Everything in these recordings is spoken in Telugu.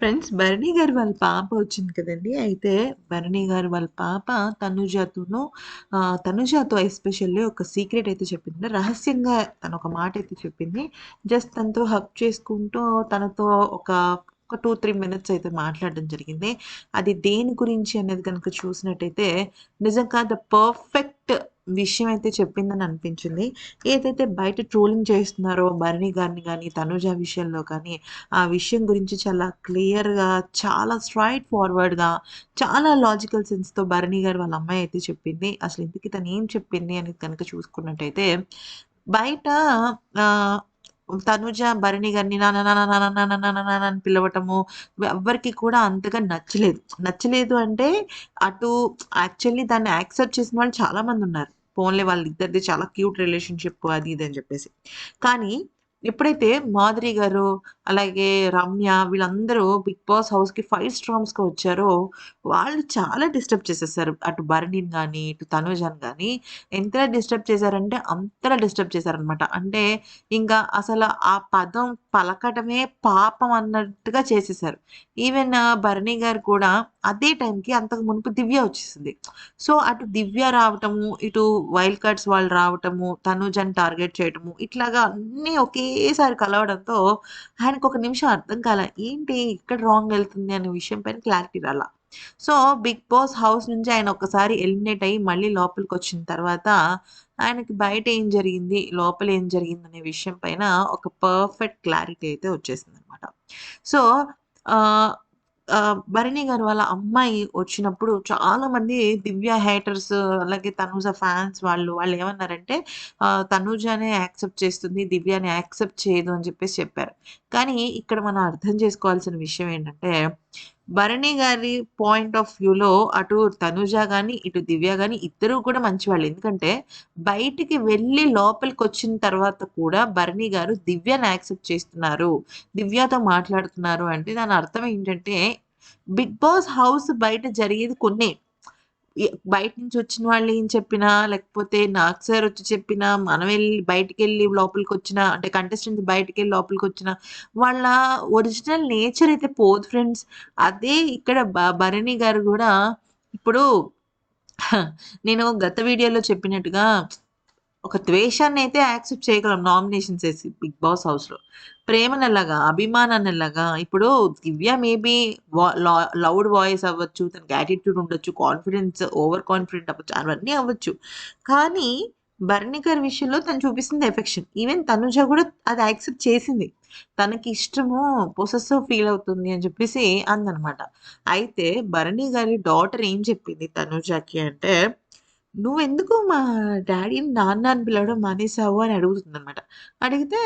ఫ్రెండ్స్ భరణి గారు వాళ్ళ పాప వచ్చింది కదండి అయితే భరణి గారు వాళ్ళ పాప తనుజాతోను తనుజాతో తనుజతో ఎస్పెషల్లీ ఒక సీక్రెట్ అయితే చెప్పింది. రహస్యంగా తను ఒక మాట అయితే చెప్పింది. జస్ట్ తనతో హక్ చేసుకుంటూ తనతో ఒక ఒక 2, 3 మినిట్స్ అయితే మాట్లాడడం జరిగింది. అది దేని గురించి అనేది కనుక చూసినట్టయితే నిజంగా ద పర్ఫెక్ట్ విషయం అయితే చెప్పిందని అనిపించింది. ఏదైతే బయట ట్రోలింగ్ చేస్తున్నారో భరణి గారిని కానీ తనుజ విషయంలో కానీ, ఆ విషయం గురించి చాలా క్లియర్‌గా, చాలా స్ట్రైట్ ఫార్వర్డ్‌గా, చాలా లాజికల్ సెన్స్‌తో భరణి గారు వాళ్ళ అమ్మాయి అయితే చెప్పింది. అసలు ఇంతకి తను ఏం చెప్పింది అనేది కనుక చూసుకున్నట్టయితే బయట తనుజ భరణి గారిని నాన్న, నాన్న, నాన్న, నాన్న, నాన్న అని పిలవటము ఎవరికి కూడా అంతగా నచ్చలేదు. నచ్చలేదు అంటే అటు యాక్చువల్లీ దాన్ని యాక్సెప్ట్ చేసిన వాళ్ళు చాలా మంది ఉన్నారు పోన్లే వాళ్ళిద్దరిది చాలా క్యూట్ రిలేషన్‌షిప్ అది ఇది అని చెప్పేసి. కానీ ఎప్పుడైతే మాధురి గారు, అలాగే రమ్య వీళ్ళందరూ 'బిగ్ బాస్' హౌస్‌కి 5 స్టార్మ్స్‌గా వచ్చారో వాళ్ళు చాలా డిస్టర్బ్ చేసేసారు. అటు భరణిని కానీ ఇటు తనుజని కానీ ఎంత డిస్టర్బ్ చేశారంటే అంతలా డిస్టర్బ్ చేశారనమాట. అంటే ఇంకా అసలు ఆ పదం పలకటమే పాపం అన్నట్టుగా చేసేసారు. ఈవెన్ భరణి గారు కూడా అదే టైంకి అంతకు మునుపు దివ్య వచ్చేసింది. సో, అటు దివ్య రావటము, ఇటు వైల్డ్ కార్డ్స్ వాళ్ళు రావటము, తనుజని టార్గెట్ చేయటము ఇట్లాగా అన్నీ ఒకేసారి కలవడంతో ఆయనకు ఒక నిమిషం అర్థం కాల. ఏంటి ఇక్కడ రాంగ్ వెళ్తుంది అనే విషయం పైన క్లారిటీ రాలా. సో, 'బిగ్ బాస్' హౌస్ నుంచి ఆయన ఒకసారి ఎలిమినేట్ అయ్యి మళ్ళీ లోపలికి వచ్చిన తర్వాత ఆయనకి బయట ఏం జరిగింది, లోపల ఏం జరిగిందనే విషయం పైన ఒక పర్ఫెక్ట్ క్లారిటీ అయితే వచ్చేసింది అనమాట సో, భరణి గారు వాళ్ళ అమ్మాయి వచ్చినప్పుడు చాలా మంది దివ్య హేటర్స్ అలాగే తనూజ ఫ్యాన్స్ వాళ్ళు వాళ్ళు ఏమన్నారంటే తనూజనే యాక్సెప్ట్ చేస్తుంది. దివ్యని యాక్సెప్ట్ చేయదు అని చెప్పేసి చెప్పారు. కానీ ఇక్కడ మనం అర్థం చేసుకోవాల్సిన విషయం ఏంటంటే భరణి గారి పాయింట్ ఆఫ్ వ్యూలో అటు తనుజ కానీ ఇటు దివ్య కానీ ఇద్దరూ కూడా మంచివాళ్ళు. ఎందుకంటే బయటికి వెళ్ళి లోపలికి వచ్చిన తర్వాత కూడా భరణి గారు దివ్యను యాక్సెప్ట్ చేస్తున్నారు. దివ్యతో మాట్లాడుతున్నారు అంటే దాని అర్థం ఏంటంటే 'బిగ్ బాస్' హౌస్ బయట జరిగేది కొన్నే. బయట నుంచి వచ్చిన వాళ్ళు ఏం చెప్పినా, లేకపోతే నాగ్ సార్ వచ్చి చెప్పినా, మనం వెళ్ళి బయటకెళ్ళి లోపలికి వచ్చినా అంటే కంటెస్టెంట్స్ లోపలికి వచ్చిన వాళ్ళ ఒరిజినల్ నేచర్ అయితే పోదు ఫ్రెండ్స్. అదే ఇక్కడ భ భరణి గారు కూడా ఇప్పుడు నేను గత వీడియోలో చెప్పినట్టుగా ఒక ద్వేషాన్నయితే యాక్సెప్ట్ చేయగలం నామినేషన్స్ వేసి 'బిగ్ బాస్' హౌస్‌లో. ప్రేమనెలాగా, అభిమానాన్నెలాగా ఇప్పుడు దివ్య మేబీ లౌడ్ వాయిస్ అవ్వచ్చు, తనకి యాటిట్యూడ్ ఉండొచ్చు, కాన్ఫిడెన్స్ ఓవర్ కాన్ఫిడెంట్ అవ్వచ్చు, అవన్నీ అవ్వచ్చు. కానీ భరణి గారి విషయంలో తను చూపిస్తుంది ఎఫెక్షన్. ఈవెన్ తనుజ కూడా అది యాక్సెప్ట్ చేసింది. తనకి ఇష్టము పొసెసివ్ ఫీల్ అవుతుంది అని చెప్పేసి అందనమాట. అయితే భరణి గారి డాటర్ ఏం చెప్పింది తనుజకి అంటే, "నువ్వెందుకు మా డాడీని నాన్న అని పిలవడం మానేసావు" అని అడుగుతుందనమాట. అడిగితే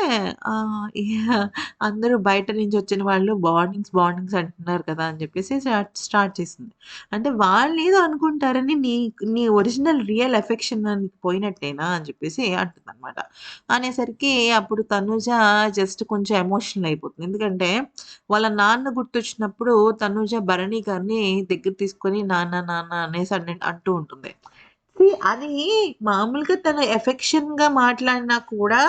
ఆ యాహ్! అందరూ బయట నుంచి వచ్చిన వాళ్ళు బాండింగ్స్, బాండింగ్స్ అంటున్నారు కదా! అని చెప్పేసి స్టార్ట్ స్టార్ట్ చేసింది. అంటే వాళ్ళు ఏదో అనుకుంటారని నీ నీ ఒరిజినల్ రియల్ ఎఫెక్షన్ నీకు పోయినట్టేనా అని చెప్పేసి అంటుందన్నమాట అనేసరికి అప్పుడు తనుజ జస్ట్ కొంచెం ఎమోషనల్ అయిపోతుంది. ఎందుకంటే వాళ్ళ నాన్న గుర్తొచ్చినప్పుడు తనుజ భరణి గారిని దగ్గర తీసుకొని నాన్న, నాన్న అనేసి అన్ అంటూ ఉంటుంది. అది మామూలుగా తను ఎఫెక్షన్‌గా మాట్లాడినా కూడా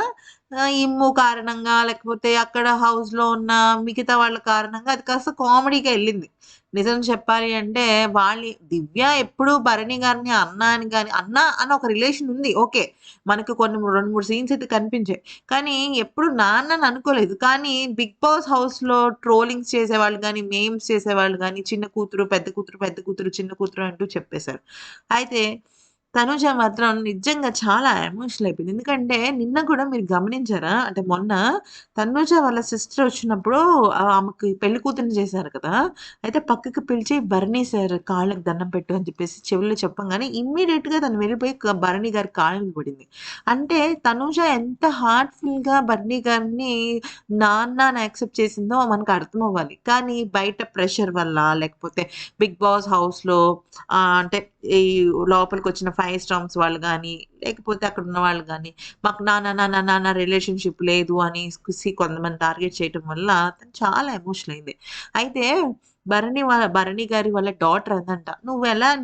ఇమ్ము కారణంగా లేకపోతే అక్కడ హౌస్‌లో ఉన్న మిగతా వాళ్ళ కారణంగా అది కాస్త కామెడీగా వెళ్ళింది నిజం చెప్పాలి అంటే వాళ్ళి దివ్య ఎప్పుడు భరణి గారిని అన్న అని కానీ అన్న అని ఒక రిలేషన్ ఉంది. ఓకే. మనకు కొన్ని 2, 3 సీన్స్ అయితే కనిపించాయి. కానీ ఎప్పుడు నాన్న అని అనుకోలేదు. కానీ 'బిగ్ బాస్' హౌస్‌లో ట్రోలింగ్స్ చేసేవాళ్ళు కానీ మేమ్స్ చేసేవాళ్ళు కానీ చిన్న కూతురు, పెద్ద కూతురు, పెద్ద కూతురు, చిన్న కూతురు అంటూ చెప్పేసారు. అయితే తనుజ మాత్రం నిజంగా చాలా ఎమోషనల్ అయిపోయింది. ఎందుకంటే నిన్న కూడా మీరు గమనించారా? అంటే మొన్న తనుజ వాళ్ళ సిస్టర్ వచ్చినప్పుడు ఆమెకి పెళ్ళి కూతురు చేశారు కదా! అయితే పక్కకి పిలిచి భరణి సార్ కాళ్ళకి దండం పెట్టు అని చెప్పేసి చెవుల్లో చెప్పంగానే ఇమ్మీడియట్గా తను వెళ్ళిపోయి భరణి గారి కాళ్ళకి పడింది. అంటే తనుజ ఎంత హార్ట్‌ఫుల్‌గా భరణి గారిని నాన్న యాక్సెప్ట్ చేసిందో మనకు అర్థమవ్వాలి. కానీ బయట ప్రెషర్ వల్ల లేకపోతే 'బిగ్ బాస్' హౌస్‌లో అంటే ఈ లోపలికి వచ్చిన ఫైవ్ స్టామ్స్ వాళ్ళు కానీ లేకపోతే అక్కడ ఉన్న వాళ్ళు కానీ మాకు నాన్న, నాన్న, నాన్న రిలేషన్‌షిప్ లేదు అని కుసి కొంతమంది టార్గెట్ చేయటం వల్ల తను చాలా ఎమోషనల్ అయింది. అయితే భరణి వాళ్ళ భరణి గారి వాళ్ళ డాటర్ అందంట.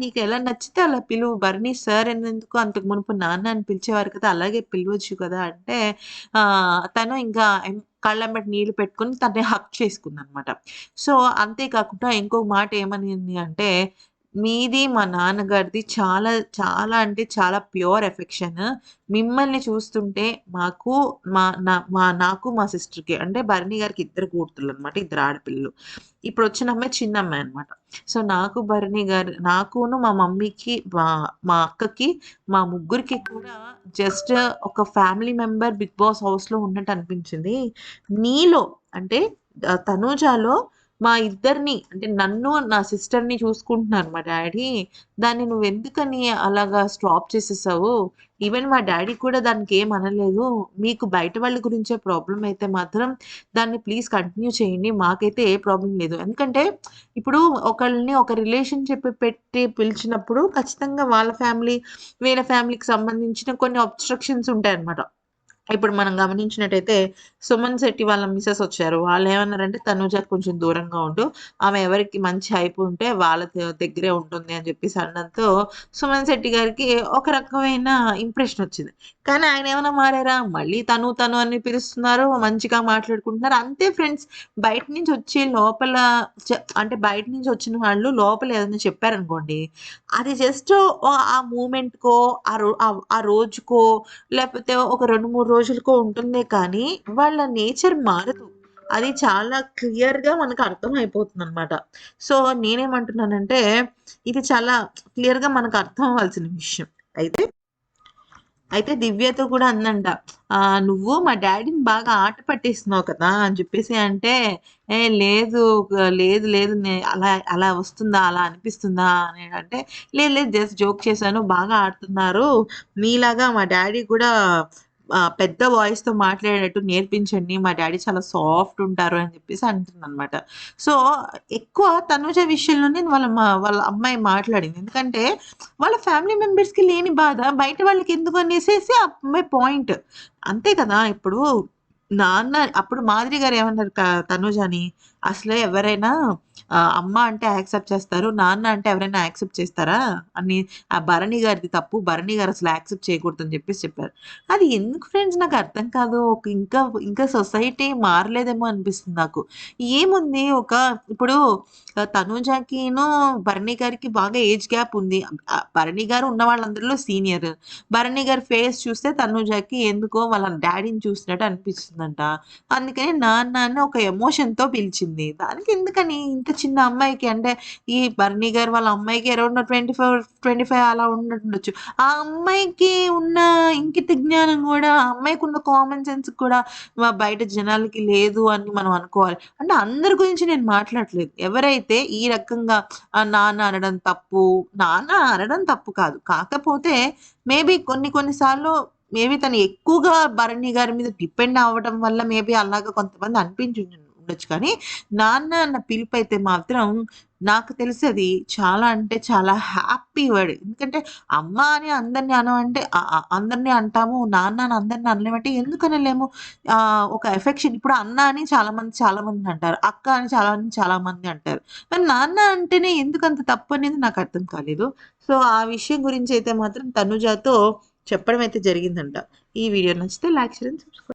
నీకు ఎలా నచ్చితే అలా పిలువు. భరణి సార్ ఎందుకు అంతకు మునుపు నాన్న అని పిలిచేవారు కదా! అలాగే పిలవచ్చు కదా!" అంటే తను ఇంకా ఎం నీళ్ళు నీళ్ళు పెట్టుకొని తనని చేసుకుంది చేసుకుందనమాట. సో, అంతేకాకుండా ఇంకో మాట ఏమనింది అంటే, మీది మా నాన్నగారిది చాలా, చాలా అంటే చాలా ప్యూర్ ఎఫెక్షన్. మిమ్మల్ని చూస్తుంటే మాకు మా నా మా నాకు మా సిస్టర్‌కి అంటే భరణి గారికి ఇద్దరు కూతుర్లనమాట. ఇద్దరు ఆడపిల్లలు. ఇప్పుడు వచ్చిన అమ్మాయి చిన్న అమ్మాయి అనమాట. సో, నాకు భరణి గారు నాకును మా మమ్మీకి మా మా అక్కకి మా ముగ్గురికి కూడా జస్ట్ ఒక ఫ్యామిలీ మెంబర్ 'బిగ్ బాస్' హౌస్‌లో ఉన్నట్టు అనిపించింది. నీలో అంటే తనూజాలో మా ఇద్దరిని అంటే నన్ను, నా సిస్టర్‌ని చూసుకుంటున్నారు మా డాడీ దాన్ని నువ్వు ఎందుకని అలాగా స్టాప్ చేసేసావు? ఈవెన్ మా డాడీ కూడా దానికి ఏం అనలేదు. మీకు బయట వాళ్ళ గురించే ప్రాబ్లం అయితే మాత్రం దాన్ని ప్లీజ్ కంటిన్యూ చేయండి. మాకైతే ఏ ప్రాబ్లం లేదు. ఎందుకంటే ఇప్పుడు ఒకళ్ళని ఒక రిలేషన్‌షిప్ పెట్టి పిలిచినప్పుడు ఖచ్చితంగా వాళ్ళ ఫ్యామిలీ, వీళ్ళ ఫ్యామిలీకి సంబంధించిన కొన్ని అబ్‌స్ట్రక్షన్స్ ఉంటాయన్నమాట. ఇప్పుడు మనం గమనించినట్టయితే సుమన్ శెట్టి వాళ్ళ మిసెస్ వచ్చారు. వాళ్ళు ఏమన్నారంటే తనూజకి కొంచెం దూరంగా ఉండు. ఆమె ఎవరికి మంచి హైప్ ఉంటే వాళ్ళ దగ్గరే ఉంటుంది అని చెప్పేసి అనడంతో సుమన్ శెట్టి గారికి ఒక రకమైన ఇంప్రెషన్ వచ్చింది. కానీ ఆయన ఏమైనా మారారా? మళ్ళీ తను, తను అని పిలుస్తున్నారు. మంచిగా మాట్లాడుకుంటున్నారు. అంతే ఫ్రెండ్స్. బయట నుంచి వచ్చి లోపల అంటే బయట నుంచి వచ్చిన వాళ్ళు లోపల ఏదైనా చెప్పారనుకోండి. అది జస్ట్ ఆ మూమెంట్‌కో ఆ రో ఆ రోజుకో లేకపోతే ఒక 2, 3 రోజులకో ఉంటుందే కానీ వాళ్ళ నేచర్ మారదు. అది చాలా క్లియర్‌గా మనకు అర్థమైపోతుందనమాట. సో, నేనేమంటున్నానంటే ఇది చాలా క్లియర్‌గా మనకు అర్థం అవ్వాల్సిన విషయం. అయితే అయితే దివ్యతో కూడా అందంట. "నువ్వు మా డాడీని బాగా ఆట పట్టేస్తున్నావు కదా!" అని చెప్పేసి అంటే, "ఏ లేదు లేదు లేదు అలా అలా వస్తుందా? అలా అనిపిస్తుందా?" అని అంటే, "లేదు లేదు జస్ట్ జోక్ చేశాను. బాగా ఆడుతున్నారు. మీలాగా మా డాడీ కూడా పెద్ద వాయిస్‌తో మాట్లాడేటట్టు నేర్పించండి. మా డాడీ చాలా సాఫ్ట్ ఉంటారు" అని చెప్పేసి అంటుందన్నమాట సో, ఎక్కువ తనుజ విషయంలోనే వాళ్ళ వాళ్ళ అమ్మాయి మాట్లాడింది. ఎందుకంటే వాళ్ళ ఫ్యామిలీ మెంబర్స్‌కి లేని బాధ బయట వాళ్ళకి ఎందుకు అనేసేసి ఆ అమ్మాయి పాయింట్. అంతే కదా! ఇప్పుడు నాన్న అప్పుడు మాదిరి గారు ఏమన్నారు తనుజ తనుజని, "అసలే ఎవరైనా అమ్మ అంటే యాక్సెప్ట్ చేస్తారు. నాన్న అంటే ఎవరైనా యాక్సెప్ట్ చేస్తారా?" అని ఆ భరణి గారిది తప్పు. భరణి గారు అసలు యాక్సెప్ట్ చేయకూడదని చెప్పేసి చెప్పారు. అది ఎందుకు ఫ్రెండ్స్ నాకు అర్థం కాదు. ఒక ఇంకా ఇంకా సొసైటీ మారలేదేమో అనిపిస్తుంది నాకు. ఏముంది ఒక ఇప్పుడు తనుజాకిను భరణి గారికి బాగా ఏజ్ గ్యాప్ ఉంది. భరణి గారు ఉన్న వాళ్ళందరిలో సీనియర్. భరణి గారి ఫేస్ చూస్తే తనుజాకి ఎందుకో వాళ్ళ డాడీని చూసినట్టు అనిపిస్తుందంట. అందుకని నాన్న అని ఒక ఎమోషన్‌తో పిలిచింది. దానికి ఎందుకని ఇంత చిన్న అమ్మాయికి అంటే ఈ భరణి గారు వాళ్ళ అమ్మాయికి అరౌండ్ 24, 25 అలా ఉండుండొచ్చు. ఆ అమ్మాయికి ఉన్న ఇంకిత జ్ఞానం కూడా ఆ అమ్మాయికి ఉన్న కామన్ సెన్స్ కూడా బయట జనాలకి లేదు అని మనం అనుకోవాలి. అంటే అందరి గురించి నేను మాట్లాడట్లేదు. ఎవరైతే ఈ రకంగా ఆ నాన్న అనడం తప్పు. నాన్న అనడం తప్పు కాదు. కాకపోతే మేబీ కొన్ని కొన్ని సార్లు మేబీ తను ఎక్కువగా భరణి గారి మీద డిపెండ్ అవ్వడం వల్ల మేబీ అలాగా కొంతమంది అనిపించు ఉండొచ్చు కానీ, నాన్న అన్న పిలుపయితే మాత్రం నాకు తెలిసి అది చాలా అంటే చాలా హ్యాపీ వర్డ్. ఎందుకంటే అమ్మ అని అందరిని అనమంటే అందరినీ అందరిని అంటాము. నాన్న అని అందరిని అనలేమంటే ఎందుకు అనలేము? ఒక ఎఫెక్షన్ ఇప్పుడు అన్న అని చాలామంది చాలామంది అంటారు. అక్క అని చాలా మంది చాలామంది అంటారు. మరి నాన్న అంటేనే ఎందుకంత తప్పు అనేది నాకు అర్థం కాలేదు. సో, ఆ విషయం గురించి అయితే మాత్రం తనుజతో చెప్పడం అయితే జరిగిందంట. ఈ వీడియో నచ్చితే లైక్, చేయండి సబ్స్క్రైబ్.